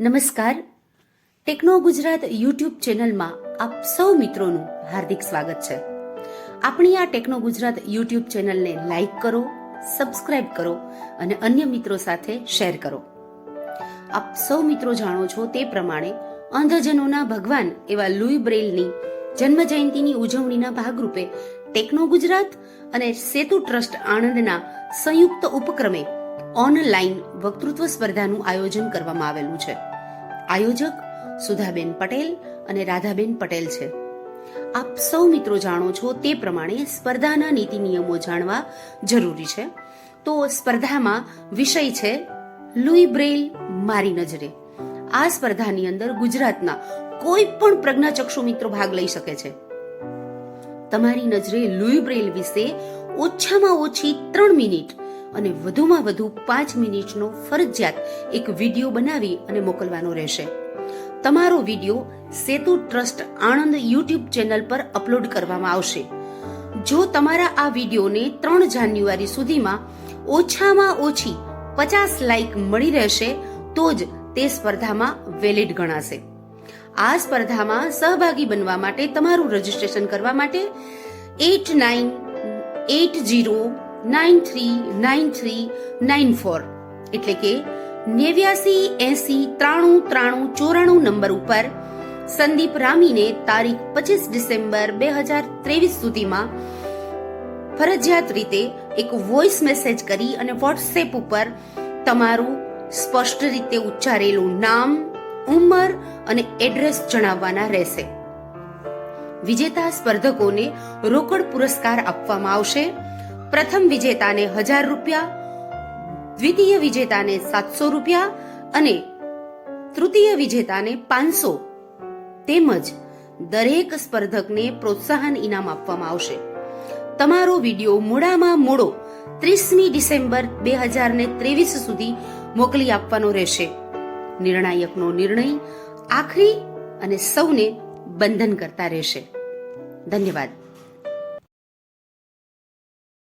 નમસ્કાર. Techno Gujarat YouTube ચેનલમાં આપ સૌ મિત્રોનું હાર્દિક સ્વાગત છે. આપણી આ ટેકનો ગુજરાત યુટ્યુબ ચેનલને લાઈક કરો, સબસ્ક્રાઇબ કરો અને અન્ય મિત્રો સાથે શેર કરો. આપ સૌ મિત્રો જાણો છો તે પ્રમાણે અંધજનોના ભગવાન એવા લુઈ બ્રેલની જન્મ જયંતિની ઉજવણીના ભાગરૂપે ટેકનો ગુજરાત અને સેતુ ટ્રસ્ટ આણંદના સંયુક્ત ઉપક્રમે ઓનલાઈન વક્તૃત્વ સ્પર્ધાનું આયોજન કરવામાં આવેલું છે. આયોજક સુધાબેન પટેલ અને રાધાબેન પટેલ છે. આપ સૌ મિત્રો જાણો છો તે પ્રમાણે સ્પર્ધાના નીતિ નિયમો જાણવા જરૂરી છે. તો સ્પર્ધામાં વિષય છે લુઈ બ્રેલ મારી નજરે. આ સ્પર્ધાની અંદર ગુજરાતના કોઈ પણ પ્રજ્ઞાચક્ષુ મિત્રો ભાગ લઈ શકે છે. તમારી નજરે લુઈ બ્રેલ વિશે ઓછામાં ઓછી ત્રણ મિનિટ અને વધુમાં વધુ પાંચ મિનિટનો ફરજિયાત એક વીડિયો બનાવી અને મોકલવાનો રહેશે. તમારો video Setu trust Anand YouTube channel પર અપલોડ કરવામાં આવશે. જો તમારા આ વિડીયોને ત્રણ જાન્યુઆરી સુધીમાં ઓછામાં ઓછી પચાસ લાઇક મળી રહેશે, તો જ તે સ્પર્ધામાં વેલિડ ગણાશે. આ સ્પર્ધામાં સહભાગી બનવા માટે તમારું રજીસ્ટ્રેશન કરવા માટે eight nine eight zero nine three nine three nine four એટલે કે નેવ્યાસી એસી ત્રાણું ત્રાણું ચોરાણું નંબર ઉપર સંદીપ રામીને તારીખ પચીસ ડિસેમ્બર બે હજાર ત્રેવીસ સુધીમાં ફરજિયાત રીતે એક વોઇસ મેસેજ કરી અને વોટ્સએપ ઉપર તમારું સ્પષ્ટ રીતે ઉચ્ચારેલું નામ ઉંમર અને એડ્રેસ જણાવવાના રહેશે વિજેતા સ્પર્ધકોને રોકડ પુરસ્કાર આપવામાં આવશે પ્રથમ વિજેતાને હજાર રૂપિયા, દ્વિતીય વિજેતાને સાતસો રૂપિયા અને તૃતીય વિજેતાને પાંચસો. તેમજ દરેક સ્પર્ધકને પ્રોત્સાહન ઇનામ આપવામાં આવશે. તમારો વીડિયો મોડામાં મોડો ત્રીસમી ડિસેમ્બર બે હજાર ને ત્રેવીસ સુધી મોકલી આપવાનો રહેશે. નિર્ણાયકનો નિર્ણય આખરી અને સૌને બંધન કરતા રહેશે. ધન્યવાદ.